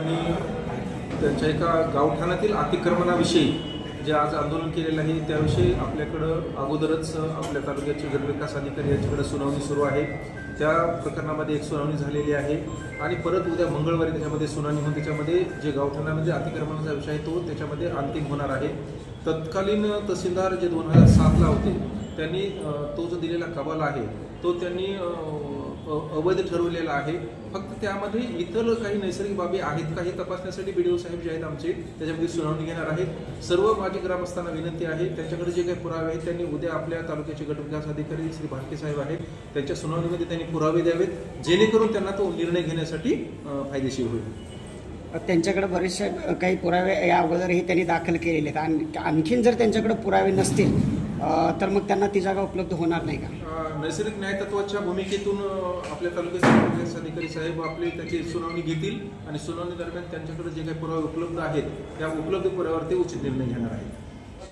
आणि त्यांच्या एका गावठाणातील अतिक्रमणाविषयी जे आज आंदोलन केलेलं आहे त्याविषयी आपल्याकडं अगोदरच आपल्या तालुक्याचे गटविकास अधिकारी यांच्याकडे सुनावणी सुरू आहे. त्या प्रकरणामध्ये एक सुनावणी झालेली आहे आणि परत उद्या मंगळवारी त्याच्यामध्ये सुनावणी होऊन त्याच्यामध्ये जे गावठाणामध्ये अतिक्रमणाचा विषय आहे तो त्याच्यामध्ये अंतिम होणार आहे. तत्कालीन तहसीलदार जे दोन हजार सातला होते त्यांनी तो जो दिलेला कबाल आहे तो त्यांनी अवैध ठरवलेला आहे. फक्त त्यामध्ये इतर काही नैसर्गिक बाबी आहेत का हे तपासण्यासाठी बी साहेब जे आहेत आमचे त्याच्यामध्ये सुनावणी घेणार आहेत. सर्व माझी ग्रामस्थांना विनंती आहे त्यांच्याकडे जे काही पुरावे आहेत त्यांनी उद्या आपल्या तालुक्याचे गटविकास अधिकारी श्री भारके साहेब आहेत त्यांच्या सुनावणीमध्ये त्यांनी पुरावे द्यावेत जेणेकरून त्यांना तो निर्णय घेण्यासाठी फायदेशीर होईल. त्यांच्याकडे बरेचसे काही पुरावे या अगोदरही त्यांनी दाखल केलेले आहेत. आणि आणखीन जर त्यांच्याकडे पुरावे नसतील तर मग त्यांना ती जागा उपलब्ध होणार नाही का? नैसर्गिक न्यायतत्वाच्या भूमिकेतून आपल्या तालुक्याचे अधिकारी साहेब आपले त्याची सुनावणी घेतील आणि सुनावणी दरम्यान त्यांच्याकडे जे काही पुरावे उपलब्ध आहेत त्या उपलब्ध पुराव्यावरती उचित निर्णय घेणार आहेत.